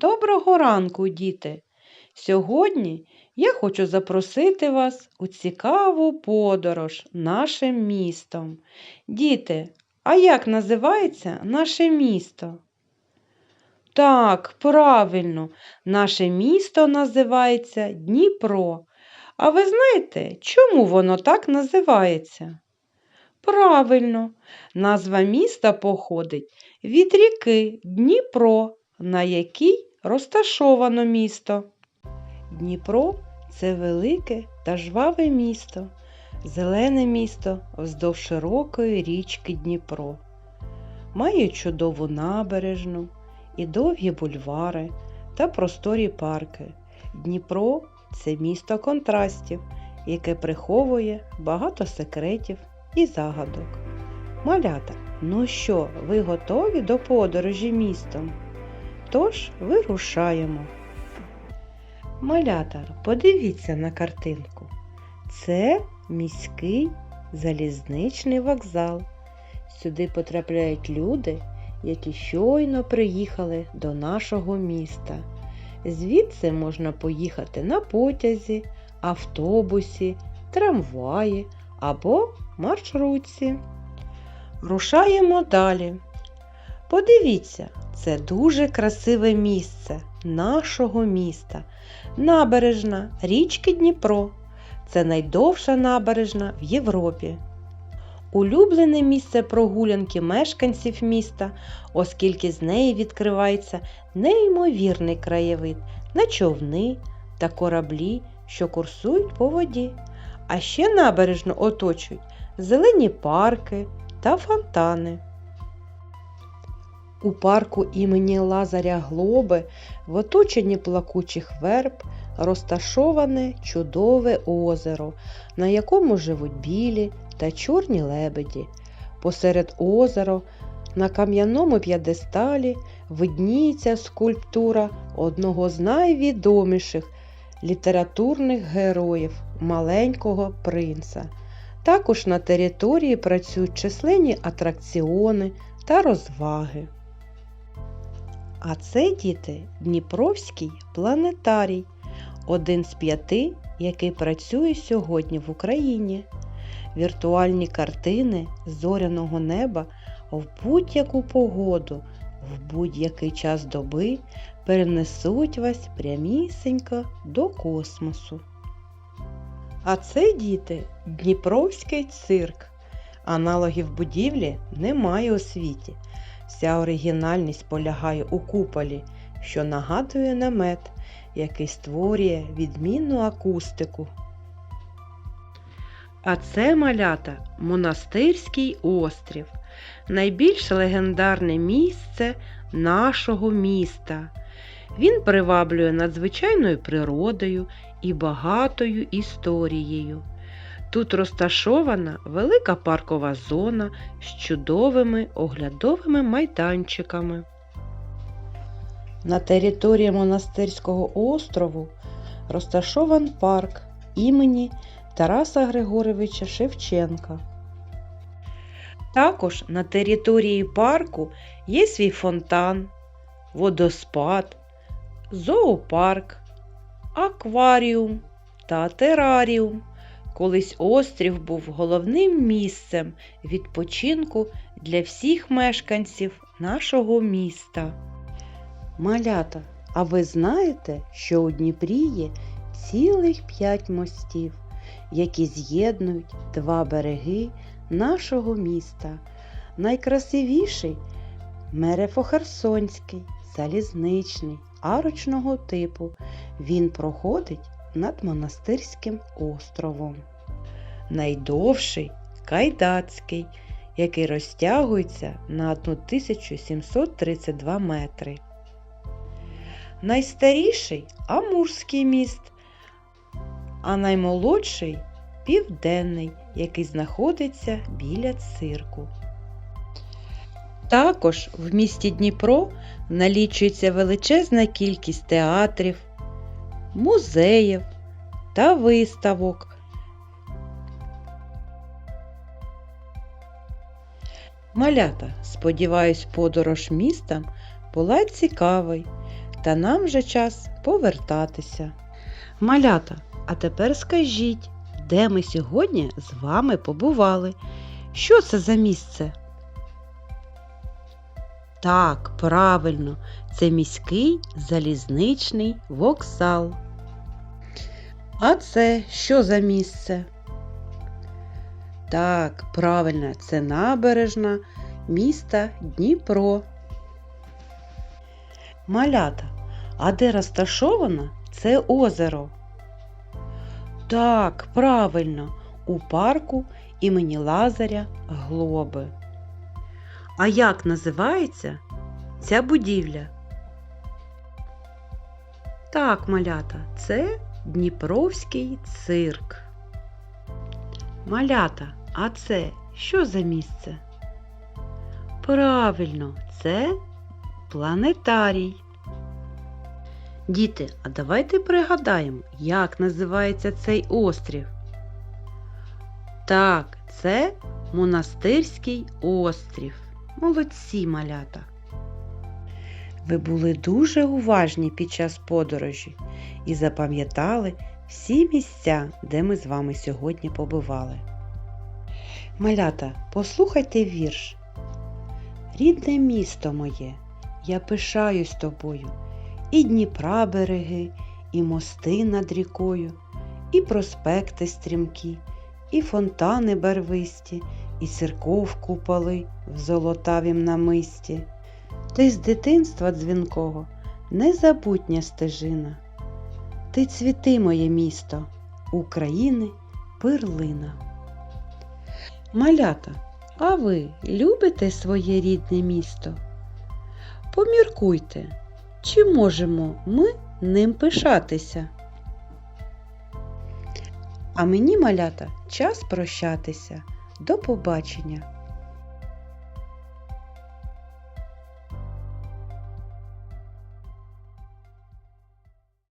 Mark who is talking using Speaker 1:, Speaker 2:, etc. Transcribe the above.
Speaker 1: Доброго ранку, діти! Сьогодні я хочу запросити вас у цікаву подорож нашим містом. Діти, а як називається наше місто? Так, правильно, наше місто називається Дніпро. А ви знаєте, чому воно так називається? Правильно, назва міста походить від ріки Дніпро, на якій розташовано місто. Дніпро це велике та жваве місто, зелене місто вздовж широкої річки Дніпро. Має чудову набережну і довгі бульвари та просторі парки. Дніпро це місто контрастів, яке приховує багато секретів і загадок. Малята, ну що, ви готові до подорожі містом? Тож вирушаємо. Малята, подивіться на картинку. Це міський залізничний вокзал. Сюди потрапляють люди, які щойно приїхали до нашого міста. Звідси можна поїхати на потязі, автобусі, трамваї або маршрутці. Рушаємо далі. Подивіться, це дуже красиве місце нашого міста. Набережна річки Дніпро. Це найдовша набережна в Європі. Улюблене місце прогулянки мешканців міста, оскільки з неї відкривається неймовірний краєвид на човни та кораблі, що курсують по воді. А ще набережну оточують зелені парки та фонтани. У парку імені Лазаря Глоби в оточенні плакучих верб розташоване чудове озеро, на якому живуть білі та чорні лебеді. Посеред озера на кам'яному п'єдесталі видніється скульптура одного з найвідоміших літературних героїв маленького принца. Також на території працюють численні атракціони та розваги. А це діти Дніпровський планетарій, один з п'яти, який працює сьогодні в Україні. Віртуальні картини зоряного неба в будь-яку погоду, в будь-який час доби перенесуть вас прямісінько до космосу. А це діти Дніпровський цирк. Аналогів будівлі немає у світі. Вся оригінальність полягає у куполі, що нагадує намет, який створює відмінну акустику. А це малята монастирський острів, найбільш легендарне місце нашого міста. Він приваблює надзвичайною природою і багатою історією. Тут розташована велика паркова зона з чудовими оглядовими майданчиками. На території монастирського острову розташований парк імені Тараса Григоровича Шевченка. Також на території парку є свій фонтан, водоспад, зоопарк, акваріум та тераріум. Колись острів був головним місцем відпочинку для всіх мешканців нашого міста. Малята, а ви знаєте, що у Дніпрі є цілих п'ять мостів, які з'єднують два береги нашого міста. Найкрасивіший Мерефохерсонський, залізничний, арочного типу. Він проходить над монастирським островом. Найдовший Кайдацький, який розтягується на 1732 метри. Найстаріший Амурський міст, а наймолодший Південний, який знаходиться біля цирку. Також в місті Дніпро налічується величезна кількість театрів, музеїв та виставок. Малята, сподіваюсь, подорож містом була цікавою. та нам вже час повертатися. Малята, а тепер скажіть, де ми сьогодні з вами побували? Що це за місце? Так, правильно, це міський залізничний вокзал. А це що за місце? Так, правильно, це набережна міста Дніпро. Малята, а де розташовано це озеро? Так, правильно, у парку імені Лазаря Глоби. А як називається ця будівля? Так, малята, це Дніпровський цирк. Малята, а це що за місце? Правильно, це планетарій. Діти, а давайте пригадаємо, як називається цей острів. Так, це монастирський острів. Молодці малята. Ви були дуже уважні під час подорожі і запам'ятали всі місця, де ми з вами сьогодні побували. Малята, послухайте вірш. Рідне місто моє, я пишаюсь тобою, і Дніпра береги, і мости над рікою, і проспекти стрімкі, і фонтани барвисті, і церков куполи в золотавім намисті. Ти з дитинства дзвінкого незабутня стежина. Ти цвіти моє місто, України перлина. Малята, а ви любите своє рідне місто? Поміркуйте, чи можемо ми ним пишатися? А мені, малята, час прощатися. До побачення!